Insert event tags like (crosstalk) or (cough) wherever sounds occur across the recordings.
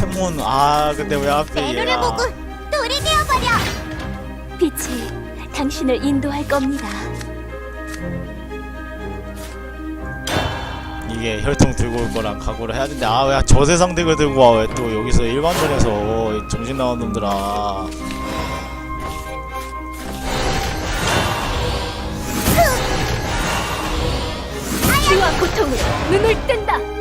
페몬 아 근데 왜 하필 배를 얘야 보고 돌이 되어버려. 빛이 당신을 인도할 겁니다. 이게 혈통 들고 올 거랑 각오를 해야 되는데 아 왜 저 세상 덱을 들고 와 왜 또 여기서 일반전에서 정신 나간 놈들아 피와 고통으로 눈을 뜬다.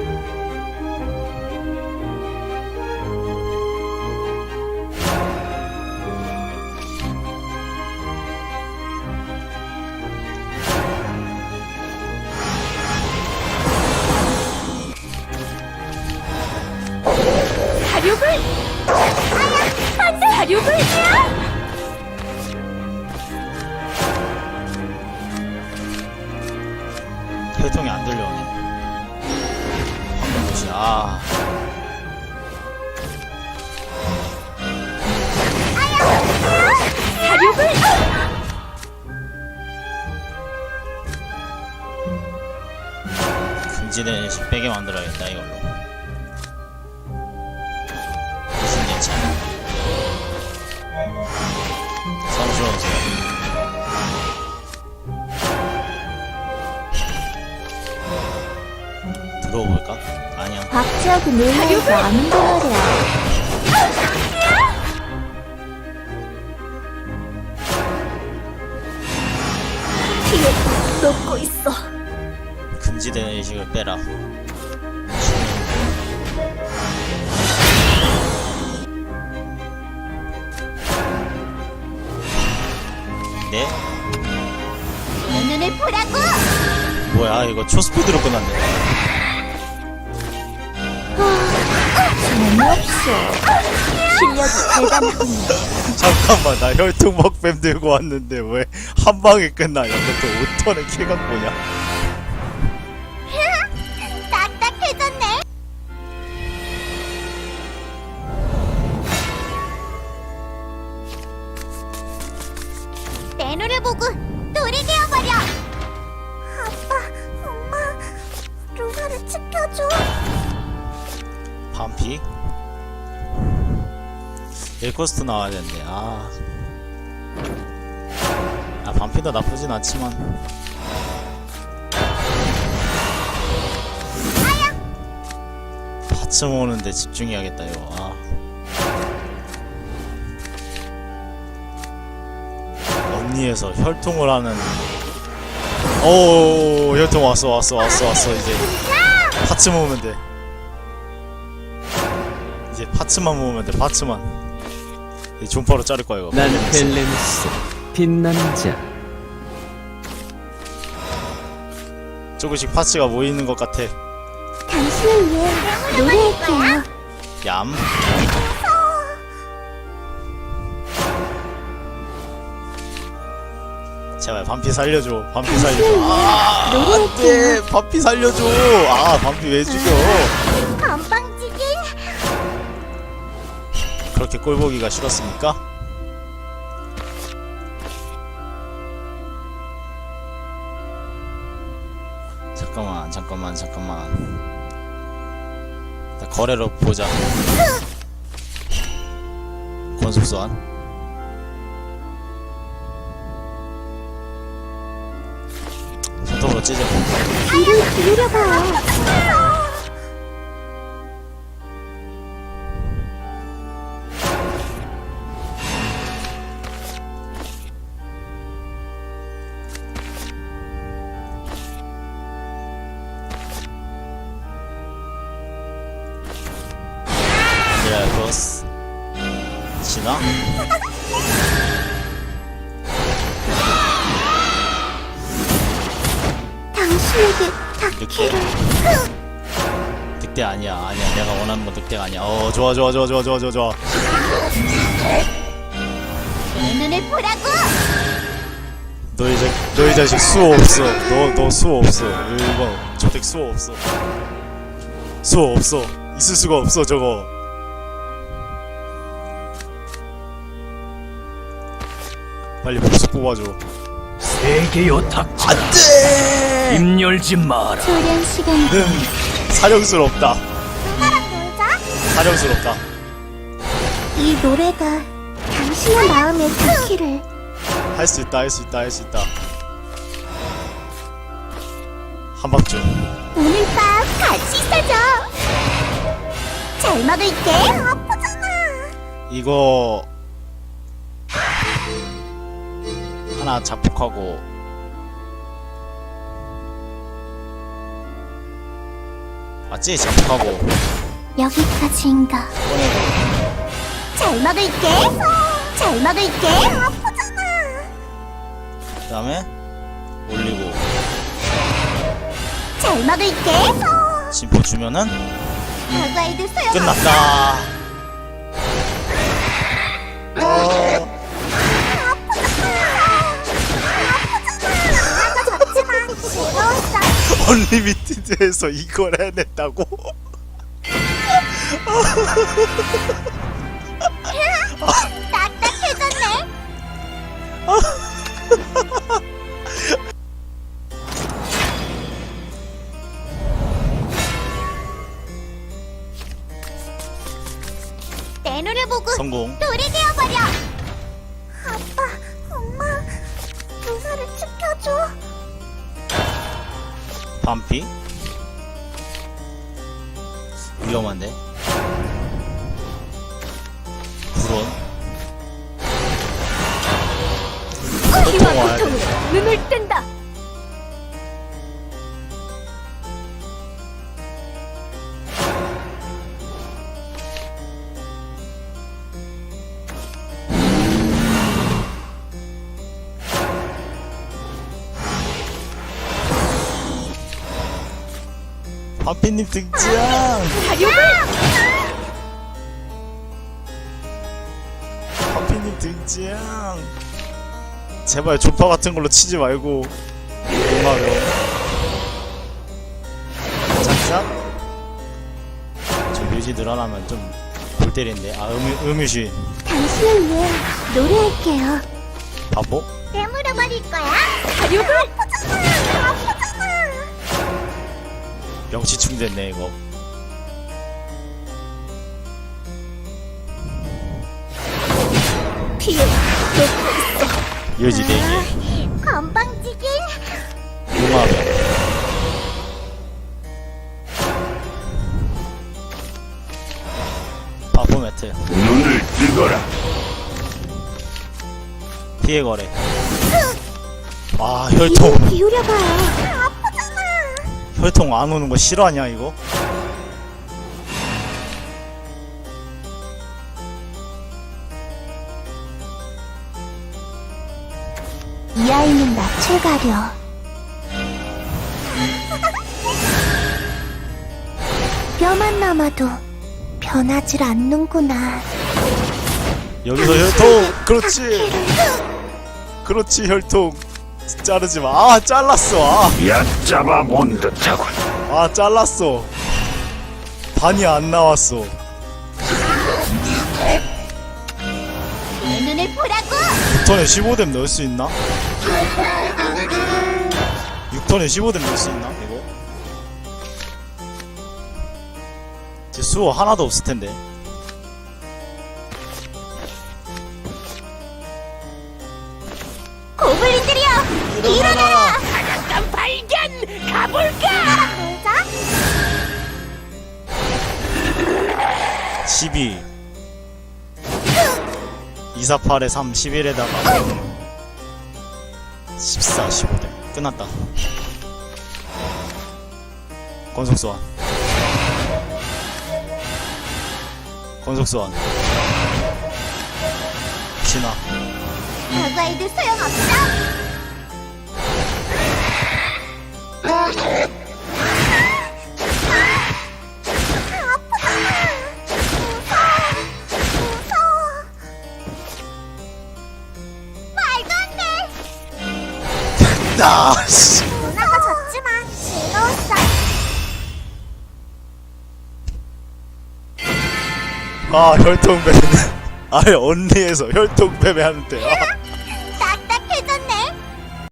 일식 빼게 만들어야겠다 이걸로 무슨 예찬 성스러우세요 들어볼까? 아니야 박지하고 놀라서 아는 거 말이야. 피에 녹고 있어. 금지된 의식을 빼라 네? 내 눈을 보라고. 뭐야 이거 초스피드로 끝났네. 실력이 대단하군요. 잠깐만 나 혈통 먹뱀 들고 왔는데 왜 한 방에 끝나 이것도 5턴의 킬각보냐 반피 1코스트 나와야 되는데 아. 아 반피도 나쁘진 않지만. 받침 오는데 집중해야겠다 이거. 아. 언니에서 혈통을 하는. 오 혈통 왔어 왔어 왔어 왔어 이제. 파츠 모으면 돼 이제 파츠만 모으면 돼 파츠만. 이 존파로 자를 거야 이거. 나는 벨레누스 빛나는 자. 조금씩 파츠가 모이는 것 같아. 당신을 위해 노래할게요. 얌. 제발 반피 살려줘 반피 살려줘. 아 안돼 반피 살려줘. 아 반피 왜 죽여? 건방 그렇게 꼴보기가 싫었습니까? 잠깐만 잠깐만 잠깐만. 나 거래로 보자. 권속소환. 손톱으로 찢어. 귀를 기울여봐 미라크로스 진화 당신에게 늑대. 늑대 아니야. 아니야. 내가 원하는 건 늑대가 아니야. 어 좋아 좋아 좋아 좋아 좋아 좋아. 좋아 내 눈을 보라고. 너희 자 너희 자식 수호 없어. 너 너 수호 없어. 이거 저택 수호 없어. 수호 없어. 있을 수가 없어 저거 빨리 복수 뽑아줘 세계요 닥쳐 안돼 입 열지 마라. 소련 시간 음, 사령스럽다 누나랑 놀자. 사령스럽다 이 노래가 당신의 마음에 닿기를 할 수 있다 할 수 있다 할 수 있다 한박주 오늘 밤 같이 있어줘. 잘 먹을게. 아프잖아. 이거 하나 작곡하고 맞지? 작곡하고 여기까지인가 잘 먹을게. 잘 먹을게. 아프잖아. 그 다음에 올리고 잘 먹을게. 심포 주면은 소용 끝났다 어, 언리미티드에서 이걸 해냈다고? 딱딱해졌네. 내 눈을 보고 성공 되 반피. 위험한데. 불온 와야 돼 눈을 뜬다 반피님 등장. 반피님 등장. 제발 조파 같은 걸로 치지 말고. 고마워요 짝짝 저 묘지 늘어나면 좀 골 때리는데. 아 음유, 음유시 당신을 위해 노래할게요? 바보? 내물어버릴 거야. 사료를 명치 충 됐네 이거 피해 묘지 4개 건방지긴. 용화병 바보 매트 눈을 뜨거라. 피해 거래 와 혈통 기울여봐요 아프잖아. 혈통 안 오는 거 싫어하냐 이거? 이 아이는 낯을 가려. 뼈만 남아도 변하질 않는구나. 여기서 혈통 그렇지. 그렇지 혈통 자르지 마 아 잘랐어 얕잡아 본 듯하군. 아, 아 잘랐어 반이 안 나왔어 내 눈을 보라고. 6턴에 15뎀 넣을 수 있나? 6턴에 15뎀 넣을 수 있나 이거? 제 수호 하나도 없을 텐데 12 248에 3 11에다가 14 15대. 끝났다. 권속 소환. 권속 소환. 신화. 사과해도 소용없어. 아, 씨. 누나가 졌지만 즐거웠어. 아 혈통배네 (laughs) 아예 언니에서 혈통배배 하는데 아.